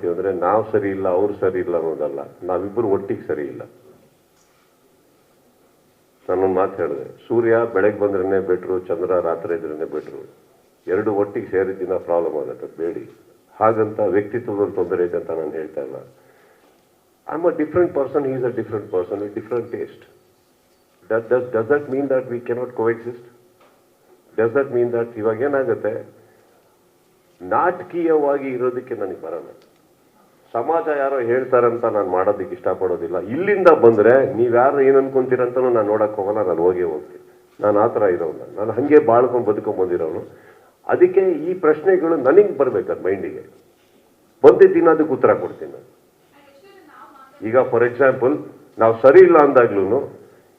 ಮಾಡ್ತೀವಿ ಅಂದ್ರೆ ನಾವು ಸರಿ ಇಲ್ಲ, ಅವ್ರು ಸರಿ ಇಲ್ಲ ಅನ್ನೋದಲ್ಲ. ನಾವಿಬ್ಬರು ಒಟ್ಟಿಗೆ ಸರಿ ಇಲ್ಲ. ನಾನೊಂದು ಮಾತು ಹೇಳಿದೆ. ಸೂರ್ಯ ಬೆಳಗ್ಗೆ ಬಂದ್ರೇನೆ ಬೆಟ್ರು, ಚಂದ್ರ ರಾತ್ರಿ ಇದ್ರೇನೆ ಬೆಟ್ರು. ಎರಡು ಒಟ್ಟಿಗೆ ಸೇರಿದ್ದಿನ ಪ್ರಾಬ್ಲಮ್ ಆಗುತ್ತೆ, ಬೇಡಿ. ಹಾಗಂತ ವ್ಯಕ್ತಿತ್ವದ ತೊಂದರೆ ಇದೆ ಅಂತ ನಾನು ಹೇಳ್ತಾ ಇಲ್ಲ. Am a different person is a different person with different taste that does does that mean that we cannot coexist does that mean that ಇವಾಗ ಏನಾಗುತ್ತೆ? ನಾಟಕೀಯವಾಗಿ ಇರೋದಕ್ಕೆ ನನಗೆ ಬರಲ್ಲ. ಸಮಾಜ ಯಾರೋ ಹೇಳ್ತಾರಂತ ನಾನು ಮಾಡೋದಕ್ಕೆ ಇಷ್ಟಪಡೋದಿಲ್ಲ. ಇಲ್ಲಿಂದ ಬಂದ್ರೆ ನೀವ್ಯಾರು ಏನು ಅನ್ಕೊಂತೀರಂತನೂ ನಾನು ನೋಡೋಕೆ ಹೋಗಲ್ಲ, ನಾನು ಹೋಗೇ ಹೋಗ್ತೀನಿ ನಾನು ಆ ಥರ ಇರೋನು ನಾನು ಹಂಗೆ ಬಾಳ್ಕೊಂಡು ಬದುಕೊಂಡು ಬಂದಿರೋನು. ಅದಕ್ಕೆ ಈ ಪ್ರಶ್ನೆಗಳು ನನಗೆ ಬರಬೇಕದು ಮೈಂಡಿಗೆ. ಬಂದಿದ್ದೀನಿ ಅದಕ್ಕೆ ಉತ್ತರ ಕೊಡ್ತೀನಿ ನಾನು. ಈಗ ಫಾರ್ ಎಕ್ಸಾಂಪಲ್, ನಾವು ಸರಿ ಇಲ್ಲ ಅಂದಾಗ್ಲೂ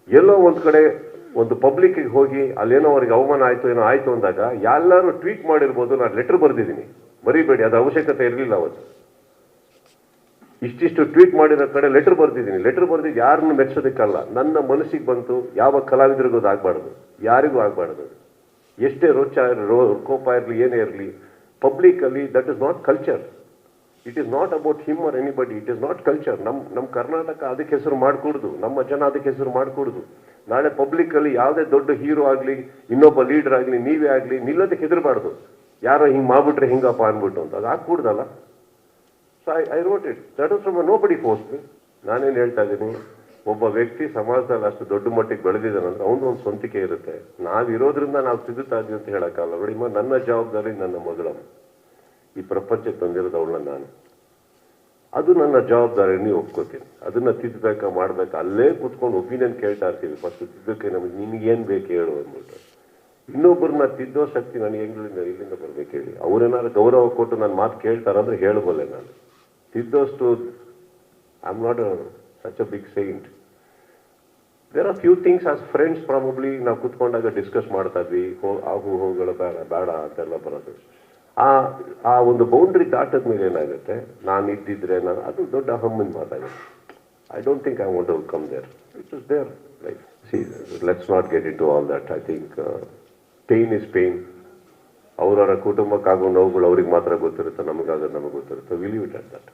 ಎಲ್ಲೋ ಒಂದು ಕಡೆ ಒಂದು ಪಬ್ಲಿಕ್ಕಿಗೆ ಹೋಗಿ ಅಲ್ಲೇನೋ ಅವ್ರಿಗೆ ಅವಮಾನ ಆಯಿತು ಏನೋ ಆಯಿತು ಅಂದಾಗ ಎಲ್ಲರೂ ಟ್ವೀಟ್ ಮಾಡಿರ್ಬೋದು, ನಾನು ಲೆಟ್ರ್ ಬರೆದಿದ್ದೀನಿ. ಮರಿಬೇಡಿ, ಅದು ಅವಶ್ಯಕತೆ ಇರಲಿಲ್ಲ ಅವತ್ತು. ಇಷ್ಟಿಷ್ಟು ಟ್ವೀಟ್ ಮಾಡಿರೋ ಕಡೆ ಲೆಟರ್ ಬರ್ತಿದ್ದೀನಿ ಲೆಟರ್ ಬರ್ದಿದ್ದು ಯಾರನ್ನು ಮೆಚ್ಚೋದಕ್ಕಲ್ಲ ನನ್ನ ಮನಸ್ಸಿಗೆ ಬಂತು ಯಾವ ಕಲಾವಿದರಿಗೂ ಅದು ಆಗ್ಬಾರ್ದು. ಯಾರಿಗೂ ಆಗಬಾರ್ದು. ಎಷ್ಟೇ ರೋಚ ರೋ, ಕೋಪ ಇರಲಿ, ಏನೇ ಇರಲಿ ಪಬ್ಲಿಕಲ್ಲಿ that is not culture it is not about him or anybody it is not culture ನಮ್ಮ ನಮ್ಮ ಕರ್ನಾಟಕ ಅದಕ್ಕೆ ಹೆಸರು ಮಾಡಿಕೊಡ್ದು. ನಮ್ಮ ಜನ ಅದಕ್ಕೆ ಹೆಸರು ಮಾಡಿಕೊಡ್ದು. ನಾಳೆ ಪಬ್ಲಿಕಲ್ಲಿ ಯಾವುದೇ ದೊಡ್ಡ ಹೀರೋ ಆಗಲಿ, ಇನ್ನೊಬ್ಬ ಲೀಡರ್ ಆಗಲಿ, ನೀವೇ ಆಗಲಿ, ನಿಲ್ಲೋದಕ್ಕೆ ಹೆದರಬಾರ್ದು. ಯಾರೋ ಹಿಂಗೆ ಮಾಡ್ಬಿಟ್ರೆ ಹಿಂಗಪ್ಪ ಅಂದ್ಬಿಟ್ಟು ಅಂತ. ಅದು ಆಗ್ಕೂಡ್ದಲ್ಲ so I I wrote it that is from nobody force ನಾನೇನು ಹೇಳ್ತಾ ಇದ್ದೀನಿ ಒಬ್ಬ ವ್ಯಕ್ತಿ ಸಮಾಜದಲ್ಲಿ ಅಷ್ಟು ದೊಡ್ಡ ಮಟ್ಟಿಗೆ ಬೆಳೆದಿದ್ದಾನಂದ್ರೆ ಅವನು ಒಂದು ಸ್ವಂತಿಕೆ ಇರುತ್ತೆ. ನಾವಿರೋದ್ರಿಂದ ನಾವು ಸಿಗುತ್ತಾ ಇದ್ದೀವಿ ಅಂತ ಹೇಳೋಕ್ಕಾಗಲ್ಲ. ಮ- ನನ್ನ ಜವಾಬ್ದಾರಿ ನನ್ನ ಮಗಳ. ಈ ಪ್ರಪಂಚಕ್ಕೆ ತಂದಿರೋದು ಅವಳನ್ನ ನಾನು. ಅದು ನನ್ನ ಜವಾಬ್ದಾರಿ, ನೀವು ಒಪ್ಕೋತೀನಿ. ಅದನ್ನ ತಿದ್ದಬೇಕಾ ಮಾಡ್ಬೇಕಾ. ಅಲ್ಲೇ ಕೂತ್ಕೊಂಡು ಒಪಿನಿಯನ್ ಕೇಳ್ತಾ ಇರ್ತೀವಿ. ಫಸ್ಟ್ ತಿದ್ದಕ್ಕೆ ನಮಗೆ ನಿನಗೇನು ಬೇಕು ಹೇಳು ಅಂದ್ಬಿಟ್ಟು. ಇನ್ನೊಬ್ಬರನ್ನ ತಿದ್ದೋ ಶಕ್ತಿ ನನಗೆ ಹೆಂಗ್ಲಿಂದ ಇಲ್ಲಿಂದ ಬರ್ಬೇಕು ಹೇಳಿ. ಅವ್ರೇನಾದ್ರು ಗೌರವ ಕೊಟ್ಟು ನನ್ನ ಮಾತು ಕೇಳ್ತಾರಂದ್ರೆ ಹೇಳಬಲ್ಲೆ ನಾನು. ತಿದ್ದೋಷ್ಟು I am not such a big saint there are few things as friends probably ನಾವು ಕುತ್ಕೊಂಡಾಗ ಡಿಸ್ಕಸ್ ಮಾಡ್ತಾ ಇದ್ವಿ ಹೋ, ಆ ಹೂ ಹೋಗಳು ಬೇಡ ಬೇಡ ಅಂತೆಲ್ಲ ಬರೋದು. ಆ ಆ ಒಂದು ಬೌಂಡ್ರಿ ದಾಟದ ಮೇಲೆ ಏನಾಗುತ್ತೆ? ನಾನು ಇದ್ದಿದ್ರೆ ನಾನು ಅದು ದೊಡ್ಡ ಅಹಮ್ಮಿನ ಮಾತಾಗುತ್ತೆ. I don't think I want to come there it is there life see let's not get it to all that I think pain is pain ಅವರವರ ಕುಟುಂಬಕ್ಕಾಗೋ ನೋವುಗಳು ಅವ್ರಿಗೆ ಮಾತ್ರ ಗೊತ್ತಿರುತ್ತೆ ನಮಗಾಗೋದು ನಮಗೆ ಗೊತ್ತಿರುತ್ತೆ. Will it at that